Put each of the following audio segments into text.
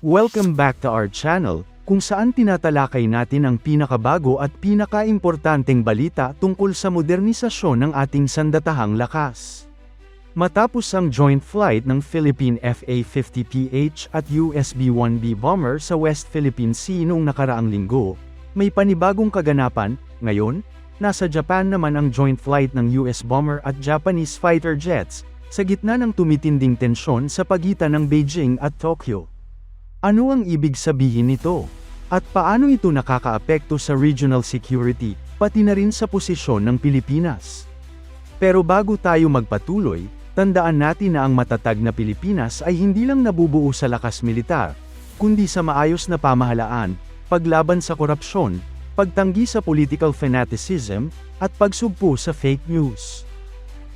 Welcome back to our channel, kung saan tinatalakay natin ang pinakabago at pinakaimportanteng balita tungkol sa modernisasyon ng ating sandatahang lakas. Matapos ang joint flight ng Philippine FA-50PH at US B-1B bomber sa West Philippine Sea noong nakaraang linggo, may panibagong kaganapan, ngayon, nasa Japan naman ang joint flight ng US bomber at Japanese fighter jets, sa gitna ng tumitinding tensyon sa pagitan ng Beijing at Tokyo. Ano ang ibig sabihin nito? At paano ito nakakaapekto sa regional security, pati na rin sa posisyon ng Pilipinas? Pero bago tayo magpatuloy, tandaan natin na ang matatag na Pilipinas ay hindi lang nabubuo sa lakas militar, kundi sa maayos na pamahalaan, paglaban sa korupsyon, pagtanggi sa political fanaticism, at pagsugpo sa fake news.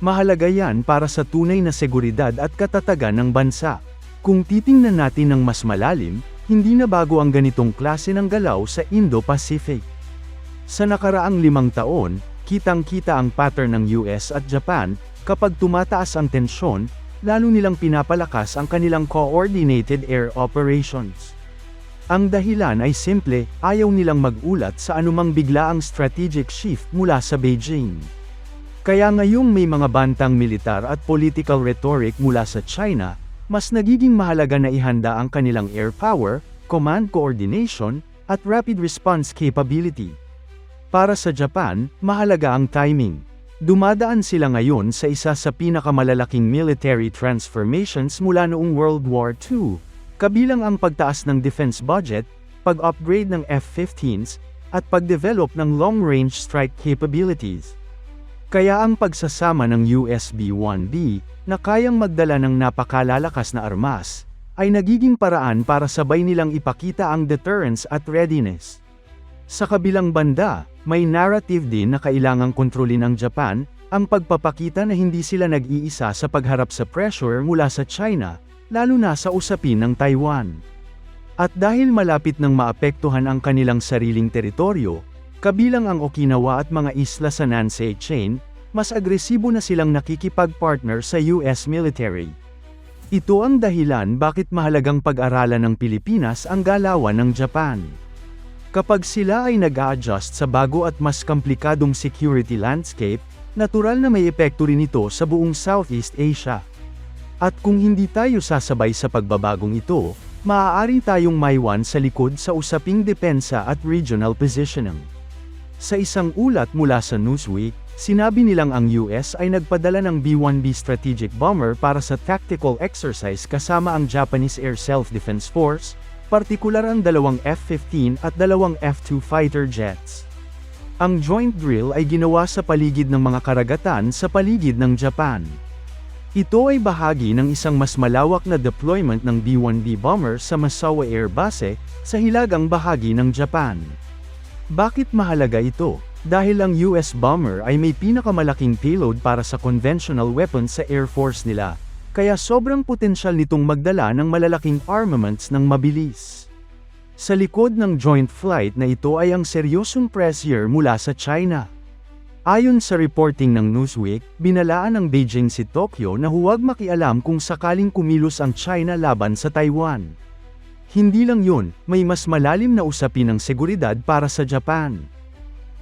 Mahalaga yan para sa tunay na seguridad at katatagan ng bansa. Kung titingnan natin ng mas malalim, hindi na bago ang ganitong klase ng galaw sa Indo-Pacific. Sa nakaraang limang taon, kitang-kita ang pattern ng US at Japan, kapag tumataas ang tensyon, lalo nilang pinapalakas ang kanilang coordinated air operations. Ang dahilan ay simple, ayaw nilang magulat sa anumang biglaang strategic shift mula sa Beijing. Kaya ngayong may mga bantang militar at political rhetoric mula sa China, mas nagiging mahalaga na ihanda ang kanilang air power, command coordination, at rapid response capability. Para sa Japan, mahalaga ang timing. Dumadaan sila ngayon sa isa sa pinakamalalaking military transformations mula noong World War II, kabilang ang pagtaas ng defense budget, pag-upgrade ng F-15s, at pagdevelop ng long-range strike capabilities. Kaya ang pagsasama ng USB-1B, na kayang magdala ng napakalalakas na armas, ay nagiging paraan para sabay nilang ipakita ang deterrence at readiness. Sa kabilang banda, may narrative din na kailangang kontrolin ng Japan, ang pagpapakita na hindi sila nag-iisa sa pagharap sa pressure mula sa China, lalo na sa usapin ng Taiwan. At dahil malapit nang maapektuhan ang kanilang sariling teritoryo, kabilang ang Okinawa at mga isla sa Nansei Chain, mas agresibo na silang nakikipag-partner sa US military. Ito ang dahilan bakit mahalagang pag-aralan ng Pilipinas ang galawan ng Japan. Kapag sila ay nag-a-adjust sa bago at mas komplikadong security landscape, natural na may epekto rin ito sa buong Southeast Asia. At kung hindi tayo sasabay sa pagbabagong ito, maaari tayong maiwan sa likod sa usaping depensa at regional positioning. Sa isang ulat mula sa Newsweek, sinabi nilang ang US ay nagpadala ng B-1B strategic bomber para sa tactical exercise kasama ang Japanese Air Self-Defense Force, partikular ang dalawang F-15 at dalawang F-2 fighter jets. Ang joint drill ay ginawa sa paligid ng mga karagatan sa paligid ng Japan. Ito ay bahagi ng isang mas malawak na deployment ng B-1B bomber sa Masawa Air Base, sa hilagang bahagi ng Japan. Bakit mahalaga ito? Dahil ang US bomber ay may pinakamalaking payload para sa conventional weapons sa Air Force nila, kaya sobrang potensyal nitong magdala ng malalaking armaments ng mabilis. Sa likod ng joint flight na ito ay ang seryosong pressure mula sa China. Ayon sa reporting ng Newsweek, binalaan ng Beijing si Tokyo na huwag makialam kung sakaling kumilos ang China laban sa Taiwan. Hindi lang yun, may mas malalim na usapin ng seguridad para sa Japan.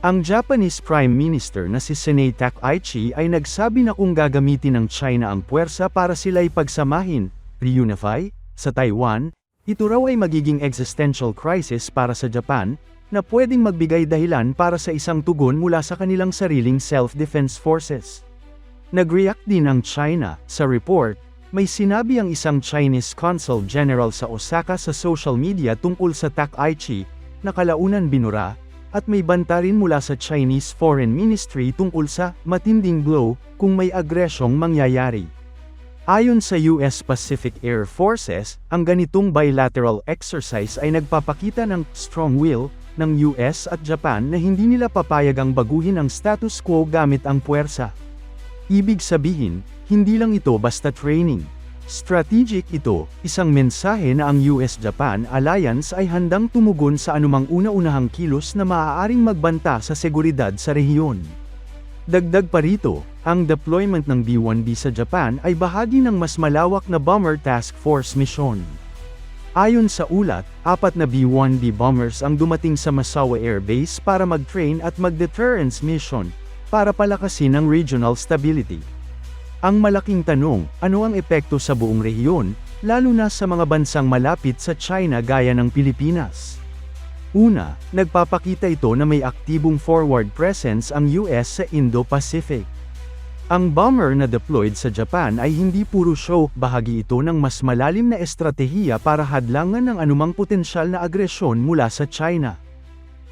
Ang Japanese Prime Minister na si Shinei Takaichi ay nagsabi na kung gagamitin ng China ang puwersa para sila'y pagsamahin, reunify, sa Taiwan, ito raw ay magiging existential crisis para sa Japan, na pwedeng magbigay dahilan para sa isang tugon mula sa kanilang sariling self-defense forces. Nag-react din ang China, sa report, may sinabi ang isang Chinese Consul General sa Osaka sa social media tungkol sa Takaichi, na kalaunan binura, at may banta rin mula sa Chinese Foreign Ministry tungkol sa matinding blow kung may agresyong mangyayari. Ayon sa US Pacific Air Forces, ang ganitong bilateral exercise ay nagpapakita ng strong will ng US at Japan na hindi nila papayag ang baguhin ang status quo gamit ang puwersa. Ibig sabihin, hindi lang ito basta training. Strategic ito, isang mensahe na ang US-Japan alliance ay handang tumugon sa anumang una-unahang kilos na maaaring magbanta sa seguridad sa rehiyon. Dagdag pa rito, ang deployment ng B-1B sa Japan ay bahagi ng mas malawak na Bomber Task Force mission. Ayon sa ulat, apat na B-1B bombers ang dumating sa Masawa Air Base para mag-train at mag-deterrence mission, para palakasin ang regional stability. Ang malaking tanong, ano ang epekto sa buong rehiyon, lalo na sa mga bansang malapit sa China gaya ng Pilipinas? Una, nagpapakita ito na may aktibong forward presence ang US sa Indo-Pacific. Ang bomber na deployed sa Japan ay hindi puro show, bahagi ito ng mas malalim na estratehiya para hadlangan ng anumang potensyal na agresyon mula sa China.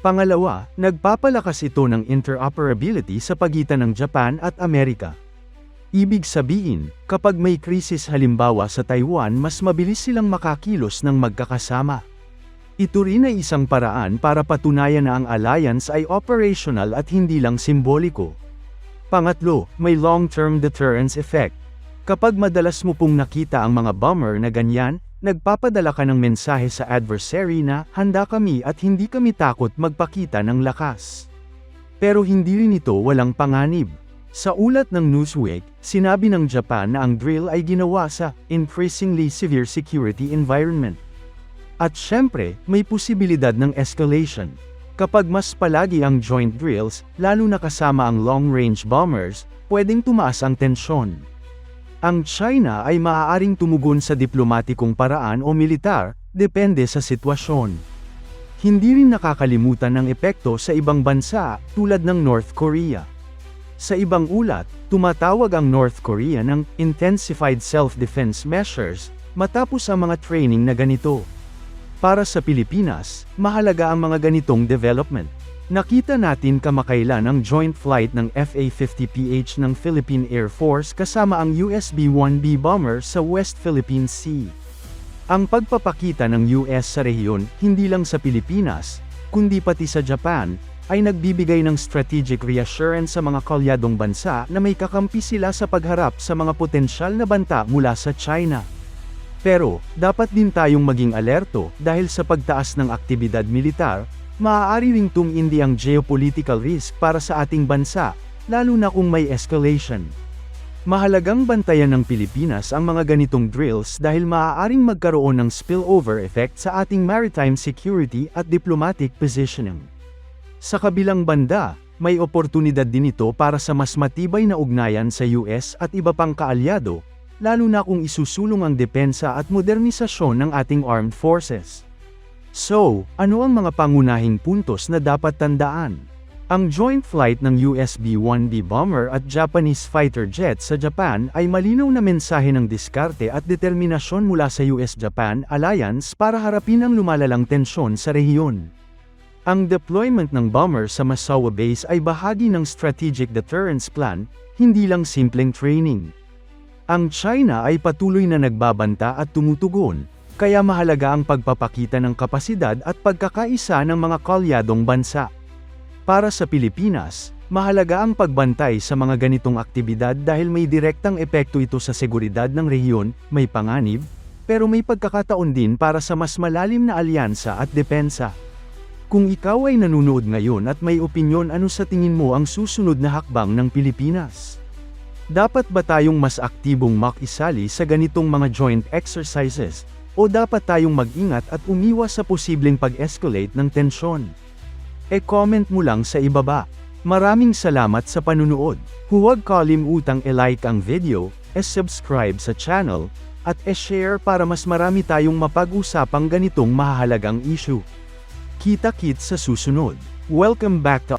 Pangalawa, nagpapalakas ito ng interoperability sa pagitan ng Japan at Amerika. Ibig sabihin, kapag may krisis halimbawa sa Taiwan mas mabilis silang makakilos ng magkakasama. Ito rin ay isang paraan para patunayan na ang alliance ay operational at hindi lang simboliko. Pangatlo, may long-term deterrence effect. Kapag madalas mo pong nakita ang mga bomber na ganyan, nagpapadala ka ng mensahe sa adversary na, handa kami at hindi kami takot magpakita ng lakas. Pero hindi rin ito walang panganib. Sa ulat ng Newsweek, sinabi ng Japan na ang drill ay ginawa sa increasingly severe security environment. At syempre, may posibilidad ng escalation. Kapag mas palagi ang joint drills, lalo na kasama ang long-range bombers, pwedeng tumaas ang tensyon. Ang China ay maaaring tumugon sa diplomatikong paraan o militar, depende sa sitwasyon. Hindi rin nakakalimutan ng epekto sa ibang bansa, tulad ng North Korea. Sa ibang ulat, tumatawag ang North Korea ng intensified self-defense measures matapos ang mga training na ganito. Para sa Pilipinas, mahalaga ang mga ganitong development. Nakita natin kamakailan ang joint flight ng FA-50PH ng Philippine Air Force kasama ang USB-1B bomber sa West Philippine Sea. Ang pagpapakita ng US sa rehiyon, hindi lang sa Pilipinas, kundi pati sa Japan, ay nagbibigay ng strategic reassurance sa mga kalyadong bansa na may kakampi sila sa pagharap sa mga potensyal na banta mula sa China. Pero, dapat din tayong maging alerto dahil sa pagtaas ng aktibidad militar, maaari ring tumindi ang geopolitical risk para sa ating bansa, lalo na kung may escalation. Mahalagang bantayan ng Pilipinas ang mga ganitong drills dahil maaaring magkaroon ng spillover effect sa ating maritime security at diplomatic positioning. Sa kabilang banda, may oportunidad din ito para sa mas matibay na ugnayan sa US at iba pang kaalyado, lalo na kung isusulong ang depensa at modernisasyon ng ating armed forces. So, ano ang mga pangunahing puntos na dapat tandaan? Ang joint flight ng US B-1B bomber at Japanese fighter jet sa Japan ay malinaw na mensahe ng diskarte at determinasyon mula sa US-Japan alliance para harapin ang lumalalang tensyon sa rehiyon. Ang deployment ng bomber sa Masawa Base ay bahagi ng strategic deterrence plan, hindi lang simpleng training. Ang China ay patuloy na nagbabanta at tumutugon, kaya mahalaga ang pagpapakita ng kapasidad at pagkakaisa ng mga kalyadong bansa. Para sa Pilipinas, mahalaga ang pagbantay sa mga ganitong aktibidad dahil may direktang epekto ito sa seguridad ng rehiyon, may panganib, pero may pagkakataon din para sa mas malalim na alyansa at depensa. Kung ikaw ay nanonood ngayon at may opinyon ano sa tingin mo ang susunod na hakbang ng Pilipinas? Dapat ba tayong mas aktibong makisali sa ganitong mga joint exercises? O dapat tayong mag-ingat at umiwas sa posibleng pag-escalate ng tensyon? E-comment mo lang sa ibaba. Maraming salamat sa panunood. Huwag kalimutang i-like ang video, e-subscribe sa channel, at e-share para mas marami tayong mapag-usapang ganitong mahahalagang issue. Kita-kit sa susunod. Welcome back to